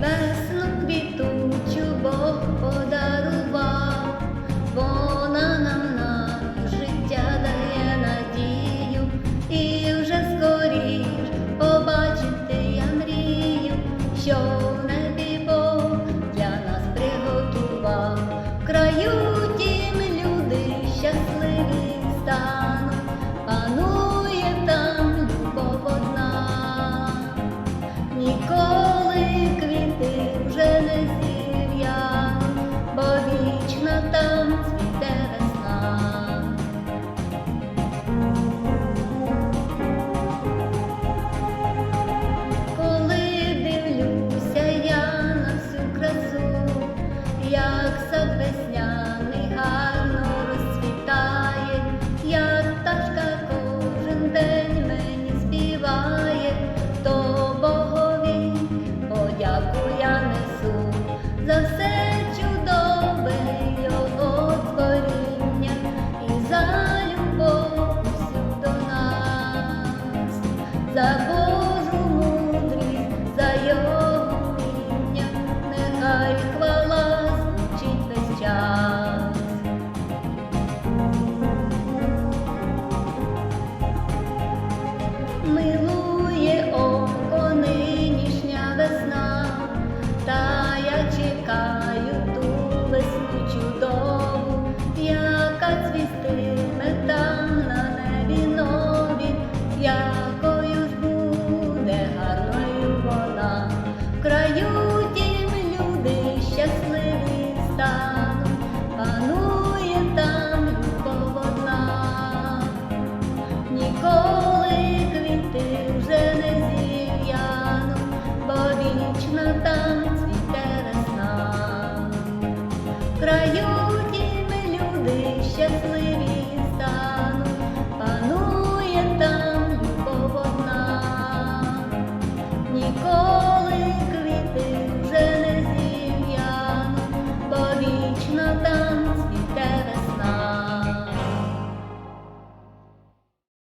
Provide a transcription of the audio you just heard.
Весну квітучу Бог подарував, вона нам на життя дає надію, і вже скоріш побачити я мрію, що в небі Бог для нас приготував. В краю тім люди щасливі стануть, панує там любов одна. Ніколи за Божу мудрість, за його ім'я, нехай хвала звучить весь час. Милує око нинішня весна, та я чекаю ту весну чудову, яка цвісте. Ta